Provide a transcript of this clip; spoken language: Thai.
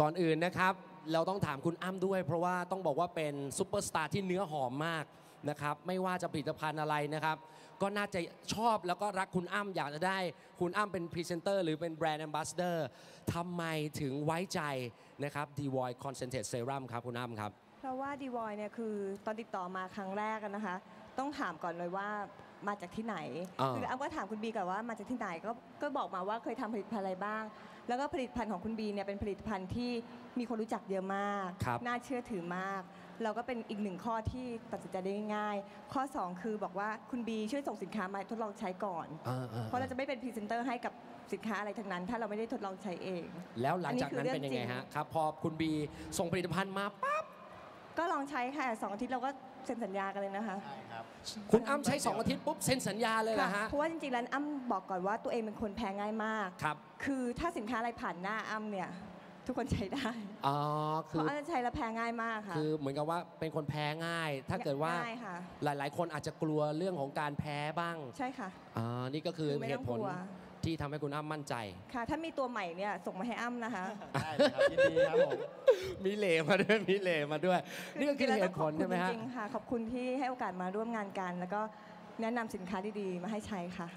ก่อนอื่นนะครับ เราต้องถามคุณอ้ำด้วย เพราะว่าต้องบอกว่าเป็นซูเปอร์สตาร์ที่เนื้อหอมมากนะครับไม่ว่าจะผลิตภัณฑ์อะไรนะครับ ก็น่าจะชอบแล้วก็รักคุณอ้ำอยากจะได้ คุณอ้ำเป็นพรีเซนเตอร์หรือเป็นแบรนด์แอมบาสเดอร์ทำไมถึงไว้ใจนะครับ d v o i Concentrate Serum ครับคุณอ้ำครับ เพราะว่าดีวอยเนี่ยคือตอนติดต่อมาครั้งแรกนะคะ ต้องถามก่อนเลยว่า มาจากที่ไหนอ่าคืออ้ำก็ถามคุณบีก่อนว่ามาจากที่ไหนก็ก็บอกมาว่าเคยทำผลิตภัณฑ์อะไรบ้าง แล้วก็ผลิตภัณฑ์ของคุณบีเนี่ยเป็นผลิตภัณฑ์ที่มีคนรู้จักเยอะมากครับน่าเชื่อถือมาก เราก็เป็นอีกหนึ่งข้อที่ตัดสินใจได้ง่ายๆข้อ 2 คือบอกว่าคุณบีช่วยส่งสินค้ามาทดลองใช้ก่อนอ่าๆเพราะเราจะไม่เป็นพรีเซนเตอร์ให้กับสินค้าอะไรทั้งนั้น ถ้าเราไม่ได้ทดลองใช้เอง แล้วหลังจากนั้นอันนี้คือเป็นยังไงเรื่องจริงฮะครับพอคุณบีส่งผลิตภัณฑ์มาปั๊บก็ลองใช้ค่ะสองอาทิตย์เราก็ เซ็นสัญญากันเลยนะคะ ใช่ครับ คุณอ้ำใช้ 2 อาทิตย์ปุ๊บเซ็นสัญญาเลยเหรอค่ะฮะ เพราะว่าจริงๆแล้วอ้ำบอกก่อนว่าตัวเองเป็นคนแพ้ง่ายมาก ครับ คือถ้าสินค้าอะไรผ่านหน้าอ้ำเนี่ย ทุกคนใช้ได้อ๋อเพคือราะอ้ำใช้แล้วแพ้ง่ายมากค่ะ คือเหมือนกับว่าเป็นคนแพ้ง่าย ถ้าเกิดว่าง่ายค่ะ หลาย ๆ คนอาจจะกลัวเรื่องของการแพ้บ้างใช่ค่ะ อ่านี่ก็คือคือไม่เหต้องตุผลกลัว ที่ทำให้คุณอ้ำมั่นใจ ค่ะ ถ้ามีตัวใหม่เนี่ยส่งมาให้อ้ำนะคะได้เลยครับยินดีครับผม มีเหลมาด้วยมีเหลมาด้วย นี่ก็คือเหตุผลใช่ไหมฮะจริงๆค่ะ ขอบคุณที่ให้โอกาสมาร่วมงานกัน แล้วก็แนะนำสินค้าดีๆ มาให้ใช้ค่ะ